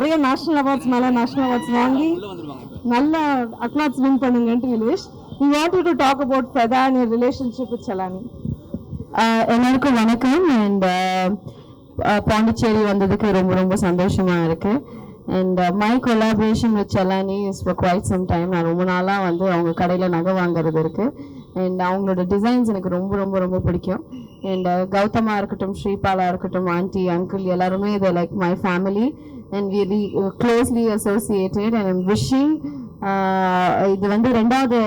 நிறைய national awards மேல national awards வாங்கி நல்ல accolades win பண்ணுங்கன்ட்டு wish we want to talk about ஃபெதா and your relationship with Challani எல்லாருக்கும் வணக்கம். அண்ட் பாண்டிச்சேரி வந்ததுக்கு ரொம்ப ரொம்ப சந்தோஷமா இருக்கு. And my collaboration with Challani is for quite some time நான் ரொம்ப நாளாக வந்து அவங்க கடையில் நகை வாங்குறது இருக்கு. அண்ட் அவங்களோட டிசைன்ஸ் எனக்கு ரொம்ப ரொம்ப ரொம்ப பிடிக்கும். அண்ட் கௌதமா இருக்கட்டும் ஸ்ரீபாலா இருக்கட்டும் ஆண்டி அங்கிள் எல்லாருமே இது like my family and we closely associated and I'm wishing இது வந்து ரெண்டாவது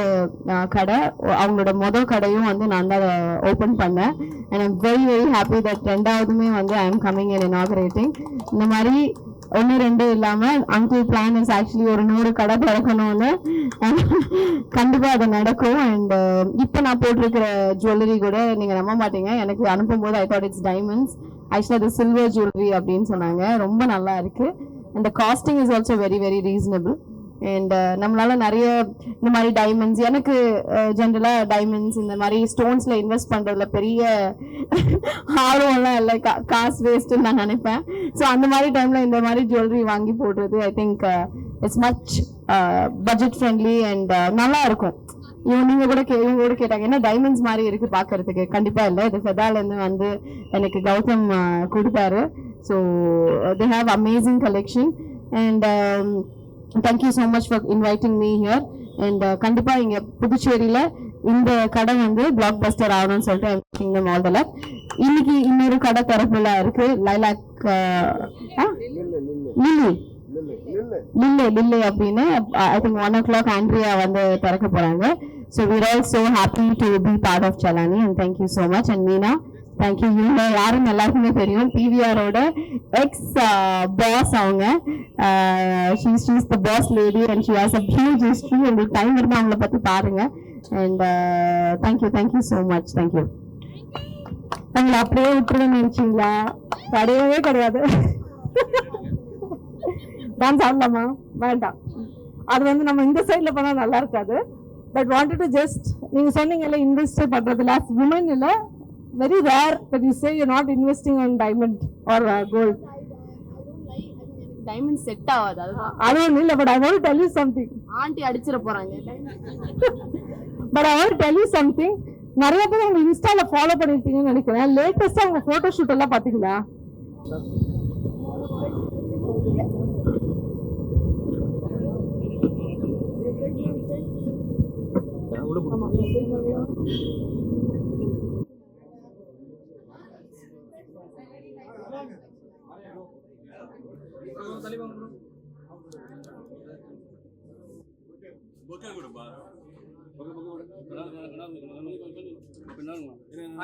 uh, கடை. அவங்களோட மொதல் கடையும் வந்து நான் தான் uh, ஓப்பன் பண்ணேன். And I'm very very happy that ரெண்டாவதுமே வந்து I am coming and inaugurating இந்த மாதிரி ஒன்று ரெண்டு இல்லாமல் அங்கிள் பிளான் இஸ் ஆக்சுவலி ஒரு நூறு கடை திறக்கணும்னு. கண்டிப்பாக அது நடக்கும். அண்ட் uh, இப்போ நான் போட்டிருக்கிற ஜுவல்லரி கூட நீங்கள் நம்ப மாட்டீங்க. எனக்கு அனுப்பும்போது I thought it's diamonds actually அது சில்வர் ஜுவல்லரி அப்படின்னு சொன்னாங்க. ரொம்ப நல்லா இருக்குது அந்த casting is also very very reasonable and uh, நம்மளால நிறைய இந்த மாதிரி டைமண்ட்ஸ் எனக்கு uh, ஜென்ரலாக டைமண்ட்ஸ் இந்த மாதிரி ஸ்டோன்ஸில் இன்வெஸ்ட் பண்ணுறதுல பெரிய ஆர்வம்லாம் இல்லை. கா காசு வேஸ்ட்டுன்னு நான் நினைப்பேன். ஸோ அந்த மாதிரி டைமில் இந்த மாதிரி ஜுவல்லரி வாங்கி போடுறது I think it's much budget friendly and நல்லா இருக்கும். இவன் நீங்க கூட கே இவங்க கூட கேட்டாங்க ஏன்னா டைமண்ட்ஸ் மாதிரி இருக்கு பாக்குறதுக்கு? கண்டிப்பா இல்லை. இது ஃபெதால இருந்து வந்து எனக்கு கௌதம் uh, கொடுத்தாரு. So they have amazing collection and thank you so much for inviting me here and uh, கண்டிப்பாக இங்கே புதுச்சேரியில் இந்த கடை வந்து பிளாக் பஸ்டர் ஆகணும்னு சொல்லிட்டு கிங்டம் ஆல் த இன்னைக்கு இன்னொரு கடை திறப்புல இருக்கு. லைலாக் லில்லி லில்லே லில்லே அப்படின்னு I think one o'clock Andrea வந்து திறக்க போறாங்க. So we're all so happy to be part of Challani and thank you so much and Meena thank you இவங்க யாருன்னு எல்லாருக்குமே தெரியும். பிவிஆரோட எக்ஸ் பாஸ் அவங்க. She's she's the boss lady and she has a huge history உங்களுக்கு time இருந்தால் அவங்கள பற்றி பாருங்க. And thank you thank you so much thank you உங்களை அப்படியே விட்டுருவேன்னு நினச்சிங்களா? கிடையவே கிடையாது. டான்ஸ் ஆடலாமா வேண்டாம். அது வந்து நம்ம இந்த சைடில் பண்ணால் நல்லா இருக்காது. பட் வாண்டட் டு ஜஸ்ட் நீங்கள் சொன்னீங்கல்ல இன்வெஸ்ட் பண்றதுல உமன் இல்லை very rare but you say you not investing on diamond or gold diamond set ஆகாது அதுதான் அது ஒன்றும் இல்லை but I want tell you something aunty அடிச்சிட போறாங்க. But I want tell you something நிறைய பேர் உங்க இன்ஸ்டால ஃபாலோ பண்ணிருப்பீங்கன்னு நினைக்கிறேன். லேட்டஸ்டா உங்க போட்டோ ஷூட் எல்லாம் பாத்தீங்களா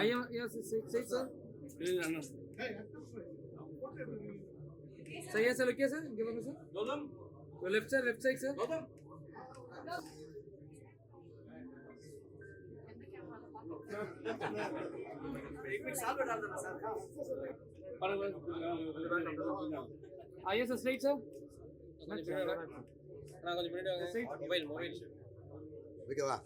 ஐயா yes say say sir सही है sir okay sir give me sir तो left side ISS right sir நான் கொஞ்சம் மொபைல் மொபைல் ஓகேவா